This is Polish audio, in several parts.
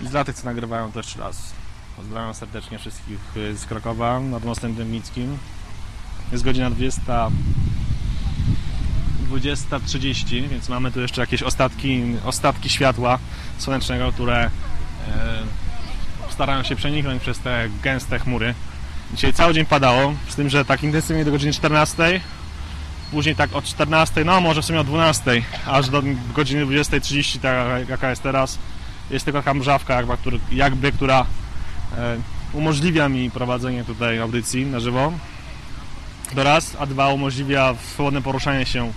I dla tych, co nagrywają, jeszcze raz. Pozdrawiam serdecznie wszystkich y, z Krakowa nad mostem Dębnickim. Jest godzina 20. 20.30, więc mamy tu jeszcze jakieś ostatki, ostatki światła słonecznego, które e, starają się przeniknąć przez te gęste chmury. Dzisiaj cały dzień padało, z tym, że tak intensywnie do godziny 14, później tak od 14, no może w sumie od 12, aż do godziny 20.30, tak jaka jest teraz, jest tylko taka mrzawka, jakby, który, jakby która e, umożliwia mi prowadzenie tutaj audycji na żywo. To raz, a dwa umożliwia swobodne poruszanie się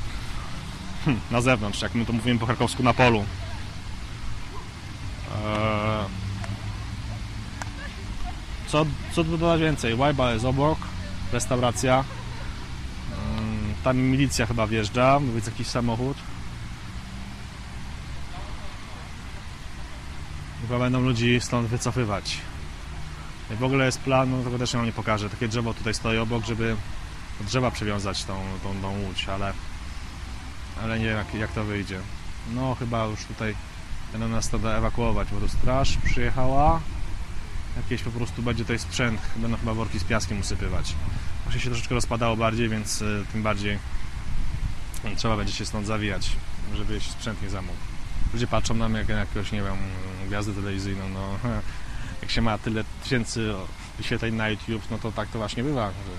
hmm, na zewnątrz, jak my to mówimy po krakowsku, na polu. Eee, Co, co dodać więcej? Łajba jest obok, restauracja. Mm, Tam milicja chyba wjeżdża, mówiąc jakiś samochód. Chyba będą ludzi stąd wycofywać. W ogóle jest plan, no to go też wam nie pokażę. Takie drzewo tutaj stoi obok, żeby do drzewa przywiązać tą, tą, tą łódź, ale, ale nie wiem jak, jak to wyjdzie. No chyba już tutaj będą nas to ewakuować, bo tu straż przyjechała. Jakieś po prostu będzie tutaj sprzęt, będą chyba worki z piaskiem usypywać. Właśnie się troszeczkę rozpadało bardziej, więc y, tym bardziej trzeba będzie się stąd zawijać, żeby się sprzęt nie zamógł. Ludzie patrzą na mnie jak na jakąś, nie wiem, gwiazdę telewizyjną, no jak się ma tyle tysięcy wyświetleń na YouTube, no to tak to właśnie bywa, że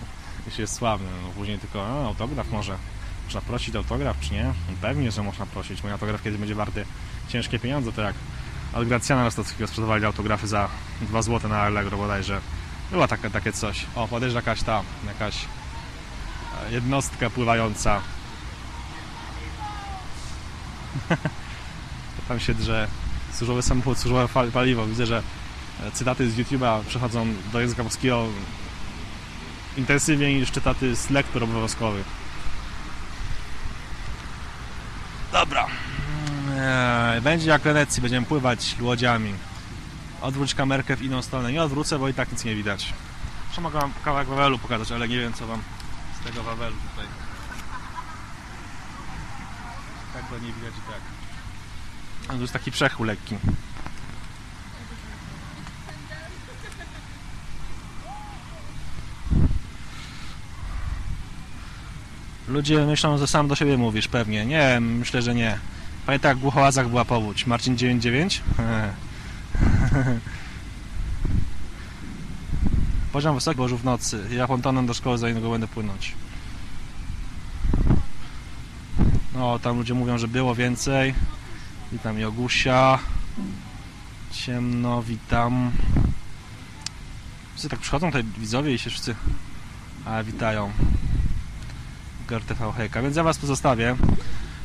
jeśli jest sławny, no później tylko a, autograf może. Można prosić autograf, czy nie? Pewnie, że można prosić. Mój autograf kiedyś będzie warty ciężkie pieniądze, to jak od Gracjana Rostockiego sprzedawali autografy za 2 zł na Allegro bodajże. Była taka, takie coś. O, podejrz jakaś ta, jakaś e, jednostka pływająca. Tam się drze służbowy samochód, służbowe paliwo. Widzę, że e, cytaty z YouTube'a przechodzą do języka polskiego intensywniej niż cytaty z lektur obowiązkowych. Dobra. Eee, Będzie jak Wenecji, będziemy pływać łodziami. Odwróć kamerkę w inną stronę. Nie odwrócę, bo i tak nic nie widać. Jeszcze mogę wam kawałek Wawelu pokazać, ale nie wiem co wam z tego Wawelu tutaj. Tak go nie widać i tak. To jest taki przechół lekki. Ludzie myślą, że sam do siebie mówisz, pewnie. Nie, myślę, że nie. Pamiętaj, jak w Głuchołazach była powódź. Marcin 99? Poziom wysoki, Bożu w nocy. Ja pontonem do szkoły za niedługo będę płynąć. No, tam ludzie mówią, że było więcej. Witam Jogusia. Ciemno, witam. Wszyscy tak przychodzą tutaj widzowie i się wszyscy a, witają. GRTV hejka, więc ja was pozostawię.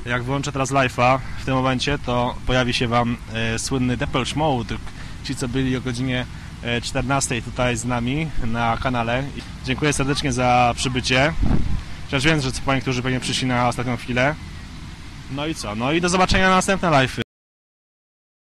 Jak wyłączę teraz live'a w tym momencie, to pojawi się wam e, słynny Depeche Mode. Ci, co byli o godzinie e, 14 tutaj z nami na kanale. Dziękuję serdecznie za przybycie. Chociaż wiem, że co po niektórzy pewnie przyszli na ostatnią chwilę. No i co? No i do zobaczenia na następne live'y.